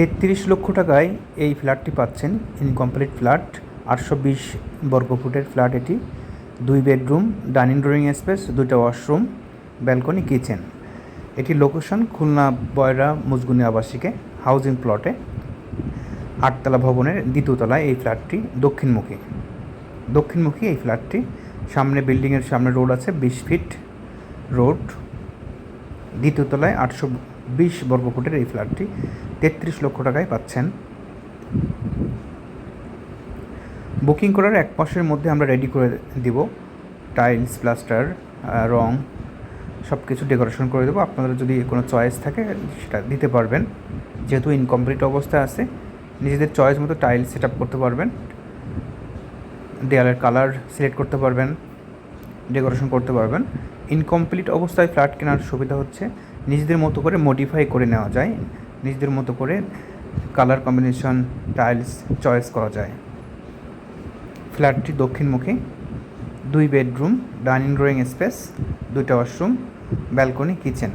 তেত্রিশ লক্ষ টাকায় এই ফ্ল্যাটটি পাচ্ছেন। ইনকমপ্লিট ফ্ল্যাট, আটশো বিশ বর্গফুটের ফ্ল্যাট এটি। দুই বেডরুম, ডাইনিং ড্রয়িং স্পেস, দুইটা ওয়াশরুম, ব্যালকনি, কিচেন। এটি লোকেশন খুলনা বয়রা মুজগুনি আবাসিকে, হাউজিং প্লটে। আটতলা ভবনের দ্বিতীয়তলায় এই ফ্ল্যাটটি দক্ষিণমুখী। দক্ষিণমুখী এই ফ্ল্যাটটি, সামনে বিল্ডিংয়ের সামনে রোড আছে, বিশ ফিট রোড। দ্বিতীয়তলায় আটশো বিশ বর্গফুটের এই ফ্ল্যাটটি তেত্রিশ লক্ষ টাকায় পাচ্ছেন। বুকিং করার এক মাসের মধ্যে আমরা রেডি করে দিব। টাইলস, প্লাস্টার রং সব কিছু ডেকোরেশন করে দেবো। আপনাদের যদি কোনো চয়েস থাকে সেটা দিতে পারবেন। যেহেতু ইনকমপ্লিট অবস্থায় আছে, নিজেদের চয়েস মতো টাইলস সেট আপ করতে পারবেন। দেয়ালের কালার সিলেক্ট করতে পারবেন, ডেকোরেশন করতে পারবেন। ইনকমপ্লিট অবস্থায় ফ্ল্যাট কেনার সুবিধা হচ্ছে নিজেদের মতো করে মডিফাই করে নেওয়া যায়। নিজেদের মতো করে কালার কম্বিনেশন টাইলস চয়েস করা যায়। ফ্ল্যাটটি দক্ষিণমুখী। দুই বেডরুম ডাইনিং ড্রয়িং স্পেস দুইটা ওয়াশরুম ব্যালকনি কিচেন